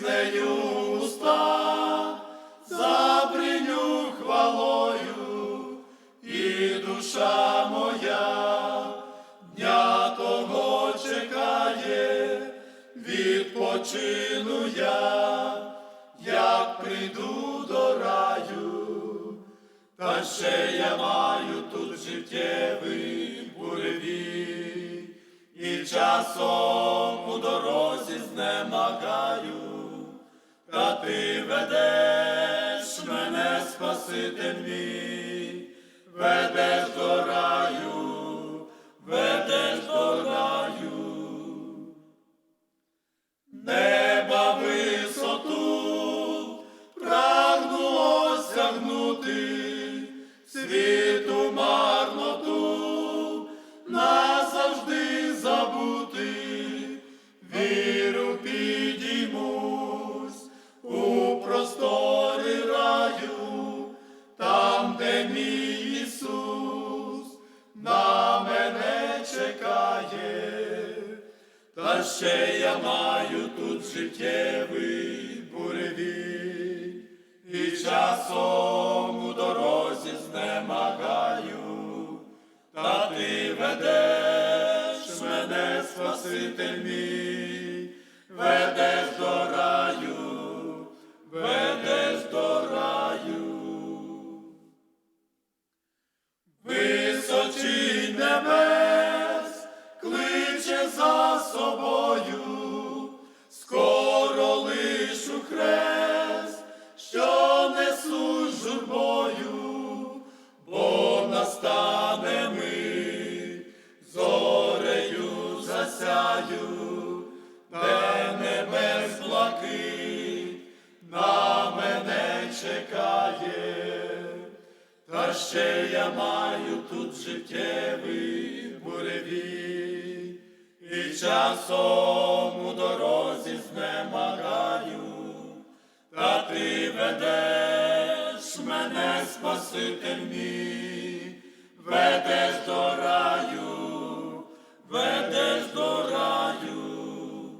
піснею уста, забриню хвалою і душа моя, дня того чекає, відпочину я, як прийду до раю, та ще я маю тут життєвий буревій. І часом у дорозі знемагаю та ти ведеш мене, Спаситель мій, ведеш мій Ісус на мене чекає. Та ще я маю тут життєвий буревій, і часом у дорозі знемагаю, та ти ведеш мене, Спаситель мій, чекає. Та ще я маю тут життєвий буревій, і часом у дорозі знемагаю, та ти ведеш мене, Спаситель мій, ведеш до раю, ведеш до раю,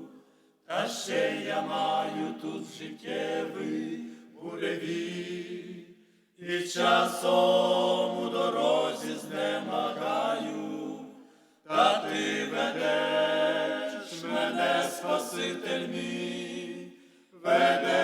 та ще я маю тут життєвий буревій і часом у дорозі знемагаю, та ти ведеш мене, Спаситель мій, ведеш.